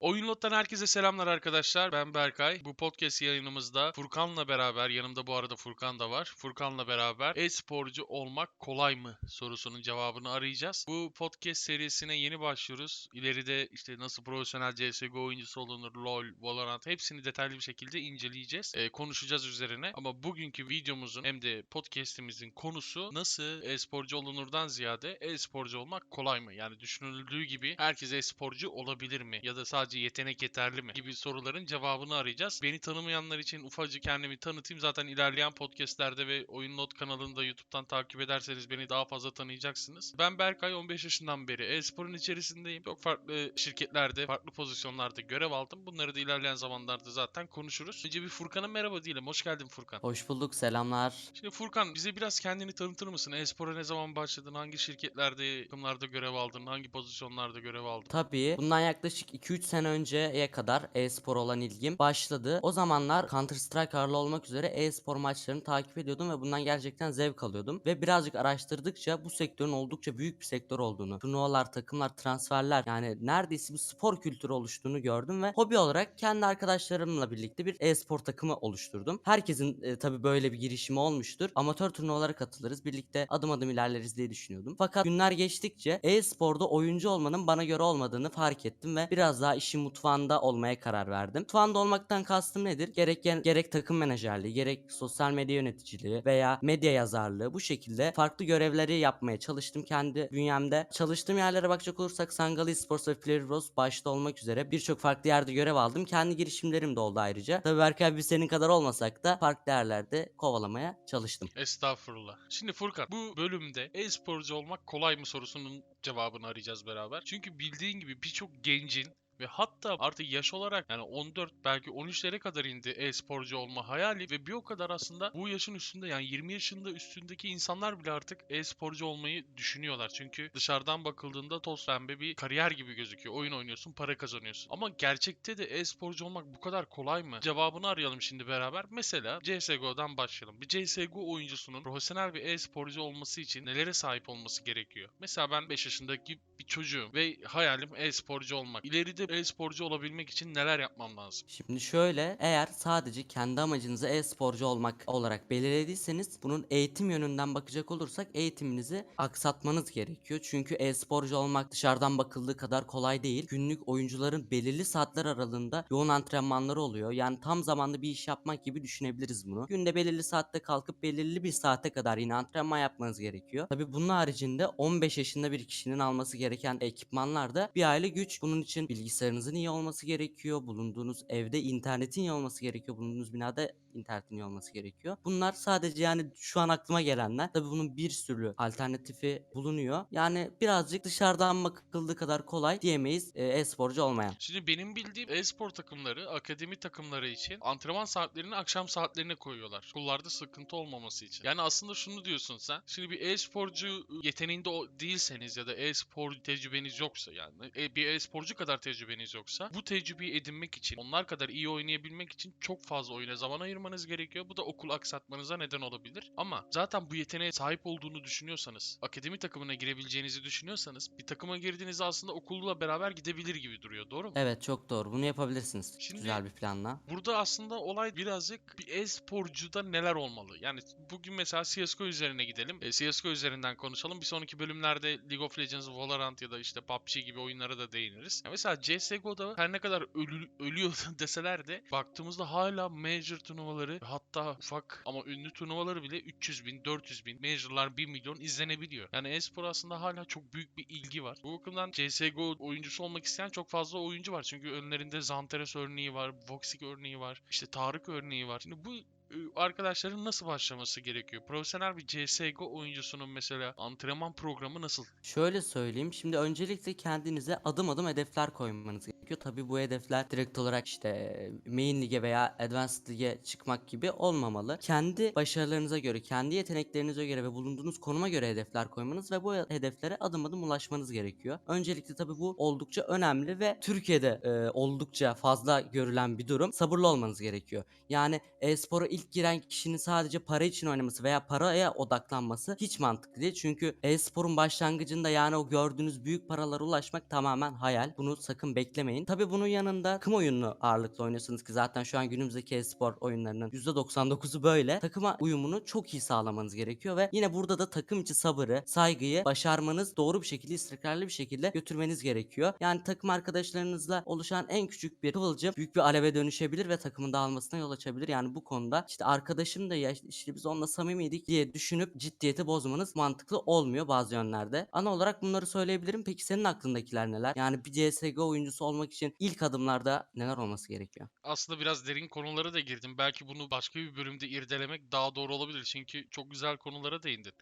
Oyunlot'tan herkese selamlar arkadaşlar. Ben Berkay. Bu podcast yayınımızda Furkan'la beraber, yanımda bu arada Furkan da var. Furkan'la beraber e-sporcu olmak kolay mı sorusunun cevabını arayacağız. Bu podcast serisine yeni başlıyoruz. İleride işte nasıl profesyonel CSGO oyuncusu olunur, LoL, Valorant hepsini detaylı bir şekilde inceleyeceğiz. Ee, konuşacağız üzerine. Ama bugünkü videomuzun hem de podcast'imizin konusu nasıl e-sporcu olunurdan ziyade e-sporcu olmak kolay mı? Yani düşünüldüğü gibi herkes e-sporcu olabilir mi? Ya da sadece yetenek yeterli mi? Gibi soruların cevabını arayacağız. Beni tanımayanlar için ufacık kendimi tanıtayım. Zaten ilerleyen podcastlerde ve Oyun Not kanalında YouTube'dan takip ederseniz beni daha fazla tanıyacaksınız. Ben Berkay 15 yaşından beri e-sporun içerisindeyim. Çok farklı şirketlerde, farklı pozisyonlarda görev aldım. Bunları da ilerleyen zamanlarda zaten konuşuruz. Önce bir Furkan'a merhaba diyelim. Hoş geldin Furkan. Hoş bulduk, selamlar. Şimdi Furkan bize biraz kendini tanıtır mısın? E-spora ne zaman başladın? Hangi şirketlerde, takımlarda görev aldın? Hangi pozisyonlarda görev aldın? Tabii bundan yaklaşık 2-3 sene önceye kadar e-spor olan ilgim başladı. O zamanlar Counter Strike ağırlı olmak üzere e-spor maçlarını takip ediyordum ve bundan gerçekten zevk alıyordum. Ve birazcık araştırdıkça bu sektörün oldukça büyük bir sektör olduğunu, turnuvalar, takımlar, transferler yani neredeyse bir spor kültürü oluştuğunu gördüm ve hobi olarak kendi arkadaşlarımla birlikte bir e-spor takımı oluşturdum. Herkesin e, tabii böyle bir girişimi olmuştur. Amatör turnuvalara katılırız. Birlikte adım adım ilerleriz diye düşünüyordum. Fakat günler geçtikçe e-sporda oyuncu olmanın bana göre olmadığını fark ettim ve biraz daha işin mutfağında olmaya karar verdim. Mutfağında olmaktan kastım nedir? Gerek gerek takım menajerliği, gerek sosyal medya yöneticiliği veya medya yazarlığı bu şekilde farklı görevleri yapmaya çalıştım kendi bünyemde. Çalıştığım yerlere bakacak olursak Sangal Esports ve Player Bros başta olmak üzere birçok farklı yerde görev aldım. Kendi girişimlerim de oldu ayrıca. Tabii Berkay biz senin kadar olmasak da farklı yerlerde kovalamaya çalıştım. Estağfurullah. Şimdi Furkan bu bölümde e-sporcu olmak kolay mı sorusunun cevabını arayacağız beraber. Çünkü bildiğin gibi birçok gencin ve hatta artık yaş olarak yani 14 belki 13'lere kadar indi e-sporcu olma hayali ve bir o kadar aslında bu yaşın üstünde yani 20 yaşında üstündeki insanlar bile artık e-sporcu olmayı düşünüyorlar. Çünkü dışarıdan bakıldığında toz pembe bir kariyer gibi gözüküyor. Oyun oynuyorsun, para kazanıyorsun. Ama gerçekte de e-sporcu olmak bu kadar kolay mı? Cevabını arayalım şimdi beraber. Mesela CSGO'dan başlayalım. Bir CSGO oyuncusunun profesyonel bir e-sporcu olması için nelere sahip olması gerekiyor? Mesela ben 5 yaşındaki bir çocuğum ve hayalim e-sporcu olmak. İleride e-sporcu olabilmek için neler yapmam lazım? Şimdi şöyle eğer sadece kendi amacınızı e-sporcu olmak olarak belirlediyseniz bunun eğitim yönünden bakacak olursak eğitiminizi aksatmanız gerekiyor. Çünkü e-sporcu olmak dışarıdan bakıldığı kadar kolay değil. Günlük oyuncuların belirli saatler aralığında yoğun antrenmanları oluyor. Yani tam zamanlı bir iş yapmak gibi düşünebiliriz bunu. Günde belirli saatte kalkıp belirli bir saate kadar yine antrenman yapmanız gerekiyor. Tabi bunun haricinde 15 yaşında bir kişinin alması gereken ekipmanlar da bir aile güç. Bunun için bilgisayarınızın iyi olması gerekiyor. Bulunduğunuz evde internetin iyi olması gerekiyor. Bulunduğunuz binada internetin iyi olması gerekiyor. Bunlar sadece yani şu an aklıma gelenler. Tabi bunun bir sürü alternatifi bulunuyor. Yani birazcık dışarıdan bakıldığı kadar kolay diyemeyiz e, e-sporcu olmayan. Şimdi benim bildiğim e-spor takımları, akademi takımları için antrenman saatlerini akşam saatlerine koyuyorlar. Okullarda sıkıntı olmaması için. Yani aslında şunu diyorsun sen. Şimdi bir e-sporcu yeteneğinde değilseniz ya da e-spor tecrübeniz yoksa yani e, bir e-sporcu kadar tecrübeniz yoksa bu tecrübeyi edinmek için, onlar kadar iyi oynayabilmek için çok fazla oyuna zaman ayırmanız gerekiyor. Bu da okul aksatmanıza neden olabilir. Ama zaten bu yeteneğe sahip olduğunu düşünüyorsanız, akademi takımına girebileceğinizi düşünüyorsanız bir takıma girdiğinizde aslında okulla beraber gidebilir gibi duruyor. Doğru mu? Evet çok doğru. Bunu yapabilirsiniz. Şimdi- Güzel bir planla. Burada aslında olay birazcık bir e-sporcuda neler olmalı? Yani bugün mesela CSGO üzerine gidelim. E, CSGO üzerinden konuşalım. Bir sonraki bölümlerde League of Legends, Valorant ya da işte PUBG gibi oyunlara da değiniriz. Ya mesela CSGO'da her ne kadar ölü, ölüyor deseler de baktığımızda hala major turnuvaları hatta ufak ama ünlü turnuvaları bile 300 bin, 400 bin, majorlar 1 milyon izlenebiliyor. Yani e-spor aslında hala çok büyük bir ilgi var. Bu bakımdan CSGO oyuncusu olmak isteyen çok fazla oyuncu var. Çünkü önlerinde Zanteres örneği var, Voxic örneği var, işte Tarık örneği var. Şimdi bu e, arkadaşların nasıl başlaması gerekiyor? Profesyonel bir CSGO oyuncusunun mesela antrenman programı nasıl? Şöyle söyleyeyim. Şimdi öncelikle kendinize adım adım hedefler koymanız gerekiyor. Tabi bu hedefler direkt olarak işte main lige veya advanced lige çıkmak gibi olmamalı. Kendi başarılarınıza göre, kendi yeteneklerinize göre ve bulunduğunuz konuma göre hedefler koymanız ve bu hedeflere adım adım ulaşmanız gerekiyor. Öncelikle tabi bu oldukça önemli ve Türkiye'de e, oldukça fazla görülen bir durum. Sabırlı olmanız gerekiyor. Yani e-spora ilk giren kişinin sadece para için oynaması veya paraya odaklanması hiç mantıklı değil. Çünkü e-sporun başlangıcında yani o gördüğünüz büyük paralara ulaşmak tamamen hayal. Bunu sakın beklemeyin. Oynamayın. Tabi bunun yanında takım oyununu ağırlıklı oynuyorsunuz ki zaten şu an günümüzdeki e-spor oyunlarının %99'u böyle. Takıma uyumunu çok iyi sağlamanız gerekiyor ve yine burada da takım içi sabırı, saygıyı başarmanız doğru bir şekilde istikrarlı bir şekilde götürmeniz gerekiyor. Yani takım arkadaşlarınızla oluşan en küçük bir kıvılcım büyük bir aleve dönüşebilir ve takımın dağılmasına yol açabilir. Yani bu konuda işte arkadaşım da ya işte biz onunla samimiydik diye düşünüp ciddiyeti bozmanız mantıklı olmuyor bazı yönlerde. Ana olarak bunları söyleyebilirim. Peki senin aklındakiler neler? Yani bir CSGO oyuncusu olmak için ilk adımlarda neler olması gerekiyor? Aslında biraz derin konulara da girdim. Belki bunu başka bir bölümde irdelemek daha doğru olabilir. Çünkü çok güzel konulara değindin.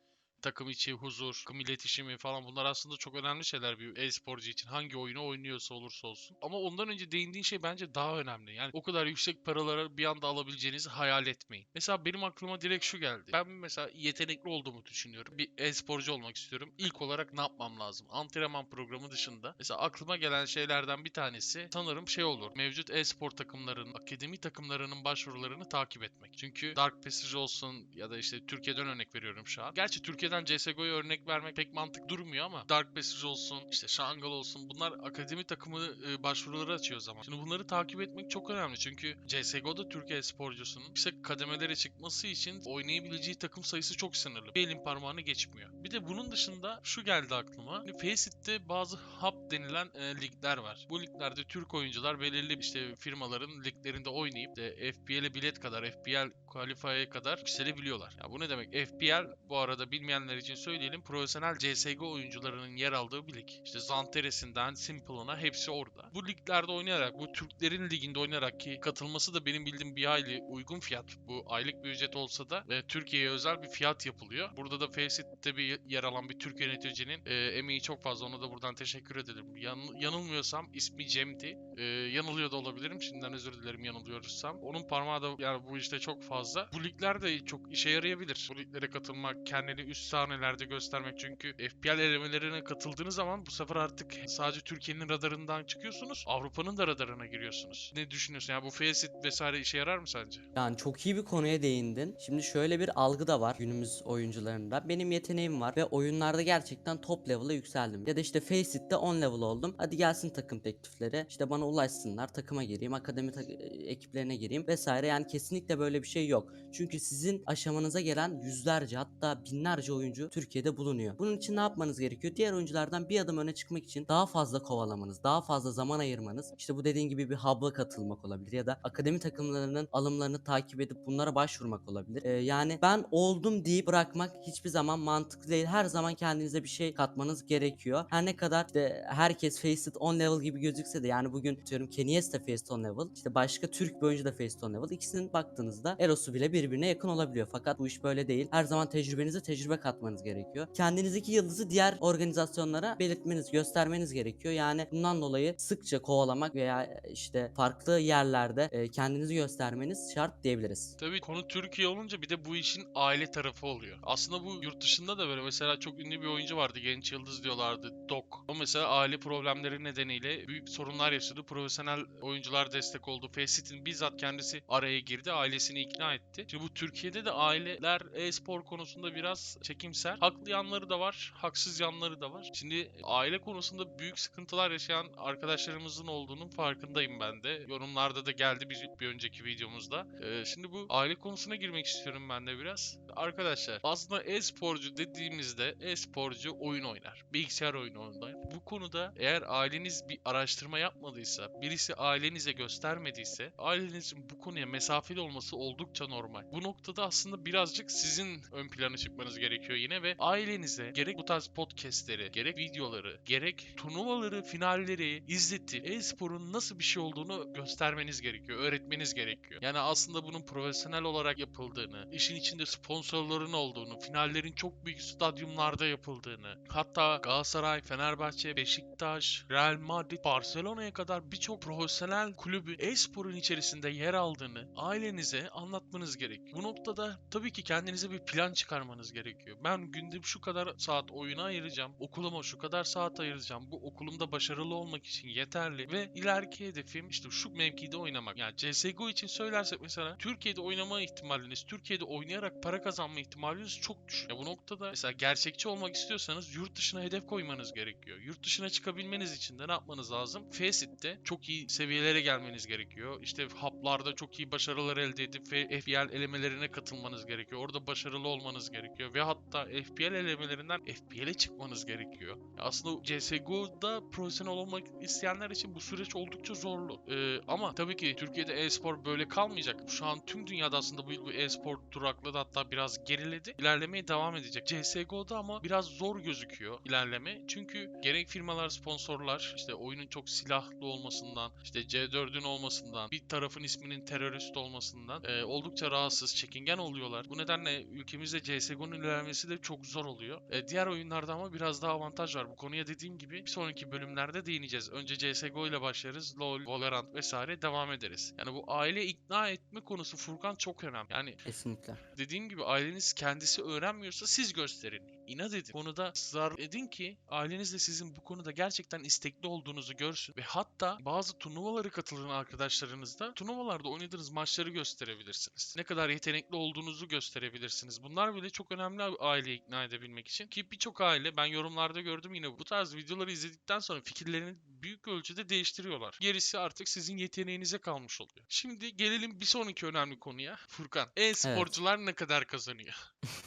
Takım içi huzur, takım iletişimi falan bunlar aslında çok önemli şeyler bir e-sporcu için. Hangi oyunu oynuyorsa olursa olsun. Ama ondan önce değindiğin şey bence daha önemli. Yani o kadar yüksek paralara bir anda alabileceğinizi hayal etmeyin. Mesela benim aklıma direkt şu geldi. Ben mesela yetenekli olduğumu düşünüyorum. Bir e-sporcu olmak istiyorum. İlk olarak ne yapmam lazım? Antrenman programı dışında. Mesela aklıma gelen şeylerden bir tanesi sanırım şey olur. Mevcut e-spor takımlarının, akademi takımlarının başvurularını takip etmek. Çünkü Dark Passage olsun ya da işte Türkiye'den örnek veriyorum şu an. Gerçi Türkiye'den CSGO'ya örnek vermek pek mantık durmuyor ama Dark Passage olsun, işte Shanghai olsun bunlar akademi takımı e, başvuruları açıyor zaman. Şimdi bunları takip etmek çok önemli çünkü CSGO'da Türkiye sporcusunun yüksek kademelere çıkması için oynayabileceği takım sayısı çok sınırlı. Bir elin parmağını geçmiyor. Bir de bunun dışında şu geldi aklıma. Hani Facet'te bazı hub denilen e, ligler var. Bu liglerde Türk oyuncular belirli işte firmaların liglerinde oynayıp de FPL'e bilet kadar, FPL Qualify'e kadar yükselebiliyorlar. Ya bu ne demek? FPL bu arada bilmeyenler için söyleyelim. Profesyonel CSGO oyuncularının yer aldığı bir lig. İşte Zanteres'inden Simple'ına hepsi orada. Bu liglerde oynayarak, bu Türklerin liginde oynayarak ki katılması da benim bildiğim bir aylık uygun fiyat. Bu aylık bir ücret olsa da e, Türkiye'ye özel bir fiyat yapılıyor. Burada da Facet'te bir yer alan bir Türk yöneticinin e, emeği çok fazla. Ona da buradan teşekkür ederim. Yan- yanılmıyorsam ismi Cem'di. E, yanılıyor da olabilirim. Şimdiden özür dilerim yanılıyorsam. Onun parmağı da yani bu işte çok fazla. Bu ligler de çok işe yarayabilir. Bu liglere katılmak, kendini üst sahnelerde göstermek. Çünkü FPL elemelerine katıldığınız zaman bu sefer artık sadece Türkiye'nin radarından çıkıyorsunuz. Avrupa'nın da radarına giriyorsunuz. Ne düşünüyorsun? Yani bu Faceit vesaire işe yarar mı sence? Yani çok iyi bir konuya değindin. Şimdi şöyle bir algı da var günümüz oyuncularında. Benim yeteneğim var ve oyunlarda gerçekten top level'a yükseldim. Ya da işte Facet'te 10 level oldum. Hadi gelsin takım teklifleri. İşte bana ulaşsınlar. Takıma gireyim. Akademi tak- ekiplerine gireyim vesaire. Yani kesinlikle böyle bir şey yok. Çünkü sizin aşamanıza gelen yüzlerce hatta binlerce oyuncu Türkiye'de bulunuyor. Bunun için ne yapmanız gerekiyor? Diğer oyunculardan bir adım öne çıkmak için daha fazla kovalamanız, daha fazla zaman ayırmanız. İşte bu dediğin gibi bir hub'a katılmak olabilir ya da akademi takımlarının alımlarını takip edip bunlara başvurmak olabilir. Ee, yani ben oldum deyip bırakmak hiçbir zaman mantıklı değil. Her zaman kendinize bir şey katmanız gerekiyor. Her ne kadar işte herkes Faceit 10 level gibi gözükse de yani bugün diyorum Kenyes de Faceit 10 level. işte başka Türk bir oyuncu da Faceit 10 level. İkisinin baktığınızda Eros'u bile birbirine yakın olabiliyor. Fakat bu iş böyle değil. Her zaman tecrübenize tecrübe katmanız gerekiyor. Kendinizdeki yıldızı diğer organizasyonlara belirtmeniz, göstermeniz gerekiyor. Yani bundan dolayı sıkça kovalamak veya işte farklı yerlerde e, kendinizi göstermeniz şart diyebiliriz. Tabii konu Türkiye olunca bir de bu işin aile tarafı oluyor. Aslında bu yurt dışında da böyle mesela çok ünlü bir oyuncu vardı. Genç Yıldız diyorlardı. Dok. O mesela aile problemleri nedeniyle büyük sorunlar yaşadı. Profesyonel oyuncular destek oldu. Facet'in bizzat kendisi araya girdi. Ailesini ikna etti. Şimdi bu Türkiye'de de aileler e-spor konusunda biraz çekimser. Haklı yanları da var. Haksız yanları da var. Şimdi aile konusunda büyük sıkıntılar yaşayan arkadaşlarımızın olduğunun farkındayım ben de. Yorumlarda da geldi bir, bir önceki videomuzda. Ee, şimdi bu aile konusuna girmek istiyorum ben de biraz. Arkadaşlar aslında e-sporcu dediğimizde e-sporcu oyun oynar. Bilgisayar oyunu oynar. Bu konuda eğer aileniz bir araştırma yapmadıysa, birisi ailenize göstermediyse, ailenizin bu konuya mesafeli olması oldukça normal. Bu noktada aslında birazcık sizin ön plana çıkmanız gerekiyor yine ve ailenize gerek bu tarz podcastleri, gerek videoları, gerek turnuvaları, finalleri izletip e-sporun nasıl bir şey olduğunu göstermeniz gerekiyor, öğretmeniz gerekiyor. Yani aslında bunun profesyonel olarak yapıldığını, işin içinde sponsorların olduğunu, finallerin çok büyük stadyumlarda yapıldığını, hatta Galatasaray, Fenerbahçe, Beşiktaş, Real Madrid, Barcelona'ya kadar birçok profesyonel kulübü e-sporun içerisinde yer aldığını ailenize anlatmanız gerekiyor. Bu noktada tabii ki kendinize bir plan çıkarmanız gerekiyor. Gerekiyor. Ben günde şu kadar saat oyuna ayıracağım. Okuluma şu kadar saat ayıracağım. Bu okulumda başarılı olmak için yeterli ve ileriki hedefim işte şu mevkide oynamak. Yani CS:GO için söylersek mesela Türkiye'de oynama ihtimaliniz, Türkiye'de oynayarak para kazanma ihtimaliniz çok düşük. Ya bu noktada mesela gerçekçi olmak istiyorsanız yurt dışına hedef koymanız gerekiyor. Yurt dışına çıkabilmeniz için de ne yapmanız lazım? Facet'te çok iyi seviyelere gelmeniz gerekiyor. İşte haplarda çok iyi başarılar elde edip FPL elemelerine katılmanız gerekiyor. Orada başarılı olmanız gerekiyor ve hatta FPL elemelerinden FPL'e çıkmanız gerekiyor. Aslında CSGO'da profesyonel olmak isteyenler için bu süreç oldukça zorlu. Ee, ama tabii ki Türkiye'de e-spor böyle kalmayacak. Şu an tüm dünyada aslında bu, bu e-spor durakladı hatta biraz geriledi. İlerlemeye devam edecek. CSGO'da ama biraz zor gözüküyor ilerleme. Çünkü gerek firmalar, sponsorlar işte oyunun çok silahlı olmasından, işte C4'ün olmasından, bir tarafın isminin terörist olmasından e, oldukça rahatsız, çekingen oluyorlar. Bu nedenle ülkemizde CSGO'nun ilerlemesi de çok zor oluyor. E, diğer oyunlarda ama biraz daha avantaj var. Bu konuya dediğim gibi bir sonraki bölümlerde değineceğiz. Önce CSGO ile başlarız. LoL, Valorant vesaire devam ederiz. Yani bu aile ikna etme konusu Furkan çok önemli. Yani Kesinlikle. dediğim gibi aileniz kendisi öğrenmiyorsa siz gösterin. İnat edin. Konuda ısrar edin ki aileniz de sizin bu konuda gerçekten istekli olduğunuzu görsün. Ve hatta bazı turnuvaları katılın arkadaşlarınızda. Turnuvalarda oynadığınız maçları gösterebilirsiniz. Ne kadar yetenekli olduğunuzu gösterebilirsiniz. Bunlar bile çok önemli aileyi ikna edebilmek için. Ki birçok aile ben yorumlarda gördüm yine bu tarz videoları izledikten sonra fikirlerini büyük ölçüde değiştiriyorlar. Gerisi artık sizin yeteneğinize kalmış oluyor. Şimdi gelelim bir sonraki önemli konuya. Furkan, e-sporcular ne kadar kazanıyor?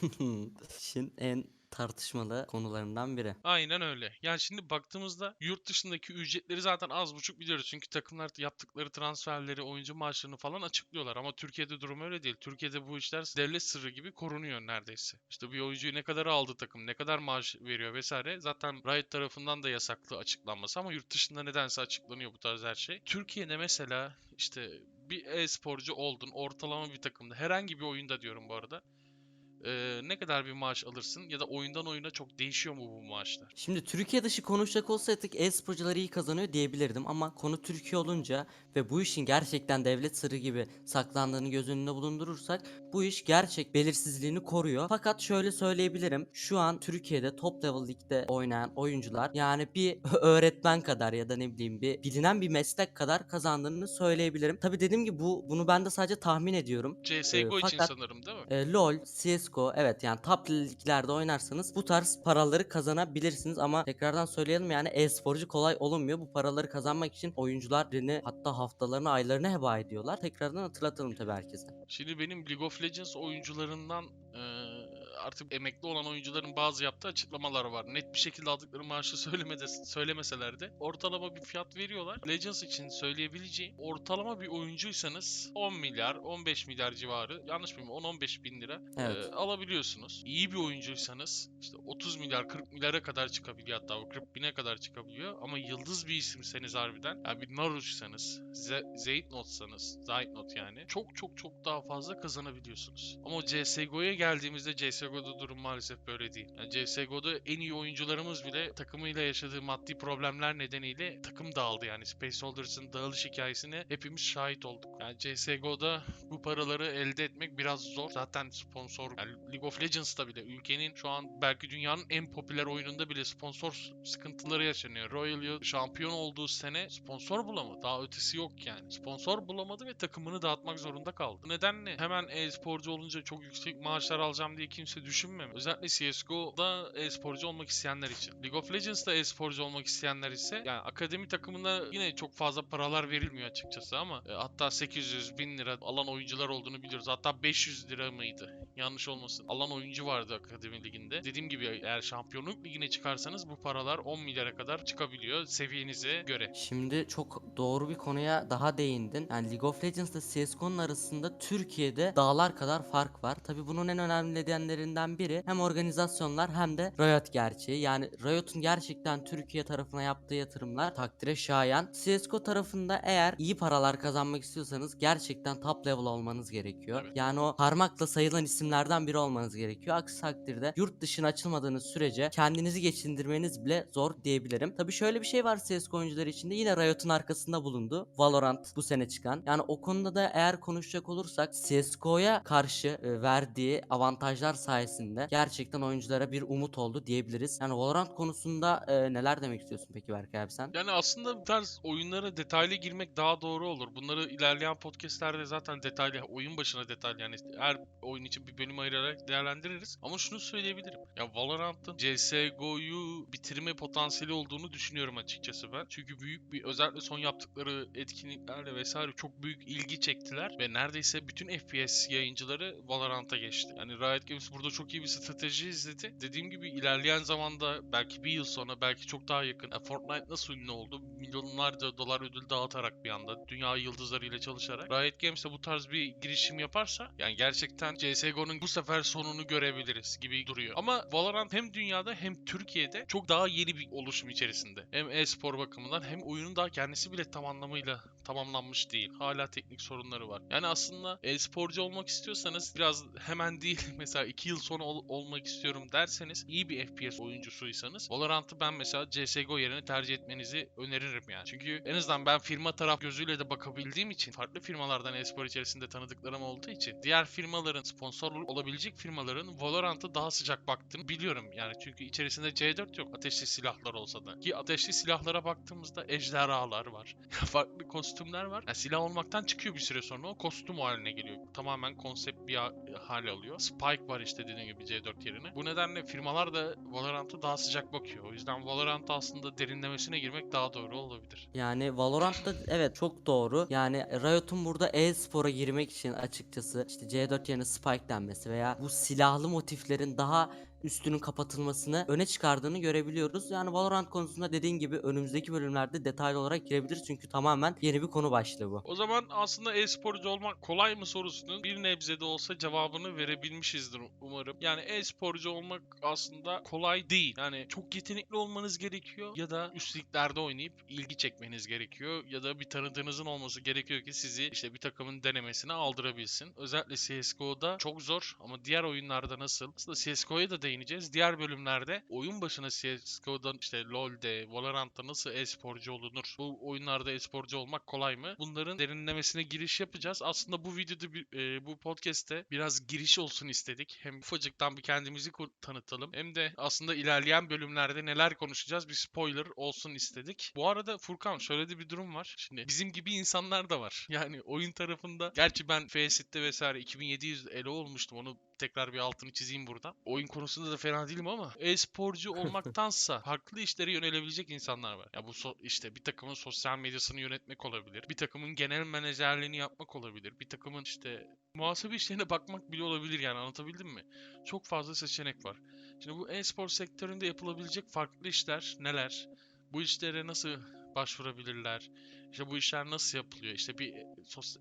İşin en tartışmalı konularından biri. Aynen öyle. Yani şimdi baktığımızda yurt dışındaki ücretleri zaten az buçuk biliyoruz. Çünkü takımlar yaptıkları transferleri, oyuncu maaşlarını falan açıklıyorlar. Ama Türkiye'de durum öyle değil. Türkiye'de bu işler devlet sırrı gibi korunuyor neredeyse. İşte bir oyuncuyu ne kadar aldı takım, ne kadar maaş veriyor vesaire. Zaten Riot tarafından da yasaklı açıklanması ama yurt dışında nedense açıklanıyor bu tarz her şey. Türkiye'de mesela işte bir e-sporcu oldun ortalama bir takımda herhangi bir oyunda diyorum bu arada. Ee, ne kadar bir maaş alırsın ya da oyundan oyuna çok değişiyor mu bu maaşlar? Şimdi Türkiye dışı konuşacak olsaydık e-sporcular iyi kazanıyor diyebilirdim ama konu Türkiye olunca ve bu işin gerçekten devlet sırrı gibi saklandığını göz önünde bulundurursak bu iş gerçek belirsizliğini koruyor. Fakat şöyle söyleyebilirim. Şu an Türkiye'de top level ligde oynayan oyuncular yani bir öğretmen kadar ya da ne bileyim bir bilinen bir meslek kadar kazandığını söyleyebilirim. Tabi dediğim gibi bu bunu ben de sadece tahmin ediyorum. CSGO için fakat- sanırım değil mi? E, LoL, CSGO evet yani top liglerde oynarsanız bu tarz paraları kazanabilirsiniz ama tekrardan söyleyelim yani e-sporcu kolay olunmuyor. Bu paraları kazanmak için oyuncular günü hatta haftalarını aylarını heba ediyorlar. Tekrardan hatırlatalım tabii herkese. Şimdi benim League of Legends oyuncularından eee, artık emekli olan oyuncuların bazı yaptığı açıklamalar var. Net bir şekilde aldıkları maaşı söylemede, söylemeseler de ortalama bir fiyat veriyorlar. Legends için söyleyebileceğim ortalama bir oyuncuysanız 10 milyar, 15 milyar civarı yanlış bilmiyorum 10-15 bin lira Evet. eee, alabiliyorsunuz. İyi bir oyuncuysanız işte 30 milyar 40 milyara kadar çıkabiliyor hatta o 40 bine kadar çıkabiliyor ama yıldız bir isimseniz harbiden yani bir Naruto'sanız, Ze- Zeytnot'sanız, Zeytnot yani çok çok çok daha fazla kazanabiliyorsunuz. Ama CSGO'ya geldiğimizde CSGO'da durum maalesef böyle değil. Yani CSGO'da en iyi oyuncularımız bile takımıyla yaşadığı maddi problemler nedeniyle takım dağıldı yani Space Soldiers'ın dağılış hikayesine hepimiz şahit olduk. Yani CSGO'da bu paraları elde etmek biraz zor. Zaten sponsor yani League of Legends'ta bile ülkenin şu an belki dünyanın en popüler oyununda bile sponsor sıkıntıları yaşanıyor. Royal Yıl şampiyon olduğu sene sponsor bulamadı. Daha ötesi yok yani. Sponsor bulamadı ve takımını dağıtmak zorunda kaldı. Bu nedenle hemen e-sporcu olunca çok yüksek maaşlar alacağım diye kimse düşünmem. Özellikle CSGO'da e-sporcu olmak isteyenler için. League of Legends'da e-sporcu olmak isteyenler ise yani akademi takımında yine çok fazla paralar verilmiyor açıkçası ama e, hatta 800 bin lira alan oyuncular olduğunu biliyoruz. Hatta 500 lira mıydı? Yanlış olmasın. Alan oyuncu vardı akademi liginde. Dediğim gibi eğer şampiyonluk ligine çıkarsanız bu paralar 10 milyara kadar çıkabiliyor seviyenize göre. Şimdi çok doğru bir konuya daha değindin. Yani League of Legends ile CSGO'nun arasında Türkiye'de dağlar kadar fark var. Tabi bunun en önemli nedenlerinden biri hem organizasyonlar hem de Riot gerçeği. Yani Riot'un gerçekten Türkiye tarafına yaptığı yatırımlar takdire şayan. CSGO tarafında eğer iyi paralar kazanmak istiyorsanız gerçekten top level olmanız gerekiyor. Evet. Yani o parmakla sayılan isimlerden biri olmanız gerekiyor. Aksi takdirde yurt dışına açılmadığınız sürece kendinizi geçindirmeniz bile zor diyebilirim. Tabi şöyle bir şey var CSGO oyuncuları içinde yine Riot'un arkasında bulundu. Valorant bu sene çıkan. Yani o konuda da eğer konuşacak olursak CSGO'ya karşı e, verdiği avantajlar sayesinde sayesinde gerçekten oyunculara bir umut oldu diyebiliriz. Yani Valorant konusunda e, neler demek istiyorsun peki Berkay abi sen? Yani aslında bu tarz oyunlara detaylı girmek daha doğru olur. Bunları ilerleyen podcastlerde zaten detaylı, oyun başına detaylı yani her oyun için bir bölüm ayırarak değerlendiririz. Ama şunu söyleyebilirim. Ya Valorant'ın CSGO'yu bitirme potansiyeli olduğunu düşünüyorum açıkçası ben. Çünkü büyük bir özellikle son yaptıkları etkinliklerle vesaire çok büyük ilgi çektiler ve neredeyse bütün FPS yayıncıları Valorant'a geçti. Yani Riot Games burada çok iyi bir strateji izledi. Dediğim gibi ilerleyen zamanda belki bir yıl sonra belki çok daha yakın. Yani Fortnite nasıl ünlü oldu? Milyonlarca dolar ödül dağıtarak bir anda dünya yıldızlarıyla çalışarak. Riot Games de bu tarz bir girişim yaparsa yani gerçekten CSGO'nun bu sefer sonunu görebiliriz gibi duruyor. Ama Valorant hem dünyada hem Türkiye'de çok daha yeni bir oluşum içerisinde. Hem e-spor bakımından hem oyunun daha kendisi bile tam anlamıyla tamamlanmış değil. Hala teknik sorunları var. Yani aslında e-sporcu olmak istiyorsanız biraz hemen değil mesela 2 yıl sonra ol- olmak istiyorum derseniz iyi bir FPS oyuncusuysanız Valorant'ı ben mesela CSGO yerine tercih etmenizi öneririm yani. Çünkü en azından ben firma taraf gözüyle de bakabildiğim için farklı firmalardan e-spor içerisinde tanıdıklarım olduğu için diğer firmaların sponsor olabilecek firmaların Valorant'a daha sıcak baktığını biliyorum yani. Çünkü içerisinde C4 yok ateşli silahlar olsa da. Ki ateşli silahlara baktığımızda ejderhalar var. farklı kostümler var. Yani silah olmaktan çıkıyor bir süre sonra o kostüm haline geliyor. Tamamen konsept bir ha- hale alıyor. Spike var işte dediğim gibi C4 yerine. Bu nedenle firmalar da Valorant'a daha sıcak bakıyor. O yüzden Valorant aslında derinlemesine girmek daha doğru olabilir. Yani Valorant'ta evet çok doğru. Yani Riot'un burada e-spora girmek için açıkçası işte C4 yerine Spike denmesi veya bu silahlı motiflerin daha üstünün kapatılmasını öne çıkardığını görebiliyoruz. Yani Valorant konusunda dediğin gibi önümüzdeki bölümlerde detaylı olarak girebiliriz çünkü tamamen yeni bir konu başlığı bu. O zaman aslında e-sporcu olmak kolay mı sorusunun bir nebze de olsa cevabını verebilmişizdir umarım. Yani e-sporcu olmak aslında kolay değil. Yani çok yetenekli olmanız gerekiyor ya da üst liglerde oynayıp ilgi çekmeniz gerekiyor ya da bir tanıdığınızın olması gerekiyor ki sizi işte bir takımın denemesine aldırabilsin. Özellikle CSGO'da çok zor ama diğer oyunlarda nasıl? Aslında CSGO'ya da değineceğiz. Diğer bölümlerde oyun başına CSGO'dan işte LoL'de, Valorant'ta nasıl e-sporcu olunur? Bu oyunlarda e-sporcu olmak kolay mı? Bunların derinlemesine giriş yapacağız. Aslında bu videoda e, bu podcast'te biraz giriş olsun istedik. Hem ufacıktan bir kendimizi tanıtalım hem de aslında ilerleyen bölümlerde neler konuşacağız bir spoiler olsun istedik. Bu arada Furkan şöyle de bir durum var. Şimdi bizim gibi insanlar da var. Yani oyun tarafında gerçi ben Facet'te vesaire 2700 elo olmuştum. Onu tekrar bir altını çizeyim burada. Oyun konusunda da fena değilim ama e-sporcu olmaktansa farklı işlere yönelebilecek insanlar var. Ya bu so- işte bir takımın sosyal medyasını yönetmek olabilir. Bir takımın genel menajerliğini yapmak olabilir. Bir takımın işte muhasebe işlerine bakmak bile olabilir yani anlatabildim mi? Çok fazla seçenek var. Şimdi bu e-spor sektöründe yapılabilecek farklı işler neler? Bu işlere nasıl başvurabilirler? İşte bu işler nasıl yapılıyor? İşte bir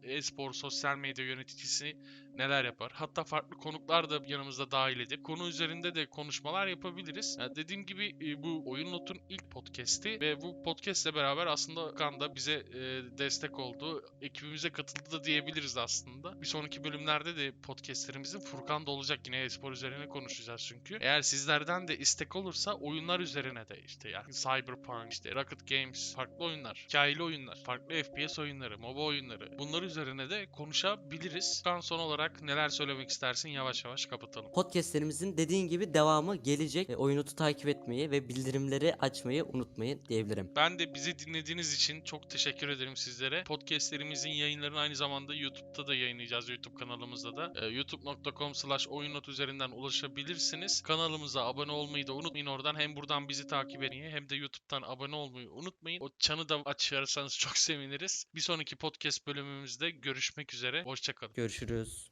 e-spor sosyal medya yöneticisi neler yapar? Hatta farklı konuklar da yanımızda dahil edip konu üzerinde de konuşmalar yapabiliriz. Yani dediğim gibi e, bu Oyun Not'un ilk podcast'i ve bu podcast'le beraber aslında Okan da bize e, destek oldu. Ekibimize katıldı da diyebiliriz aslında. Bir sonraki bölümlerde de podcastlerimizin Furkan da olacak. Yine e-spor üzerine konuşacağız çünkü. Eğer sizlerden de istek olursa oyunlar üzerine de işte yani Cyberpunk, işte Rocket Games, farklı oyunlar, hikayeli oyunlar, farklı FPS oyunları, MOBA oyunları bunlar üzerine de konuşabiliriz. Furkan son olarak neler söylemek istersin yavaş yavaş kapatalım. Podcastlerimizin dediğin gibi devamı gelecek. E, Oyunutu takip etmeyi ve bildirimleri açmayı unutmayın diyebilirim. Ben de bizi dinlediğiniz için çok teşekkür ederim sizlere. Podcastlerimizin yayınlarını aynı zamanda YouTube'da da yayınlayacağız. YouTube kanalımızda da. Ee, youtube.com slash oyunnot üzerinden ulaşabilirsiniz. Kanalımıza abone olmayı da unutmayın oradan. Hem buradan bizi takip etmeyi hem de YouTube'dan abone olmayı unutmayın. O çanı da açarsanız çok seviniriz. Bir sonraki podcast bölümümüzde görüşmek üzere. Hoşçakalın. Görüşürüz.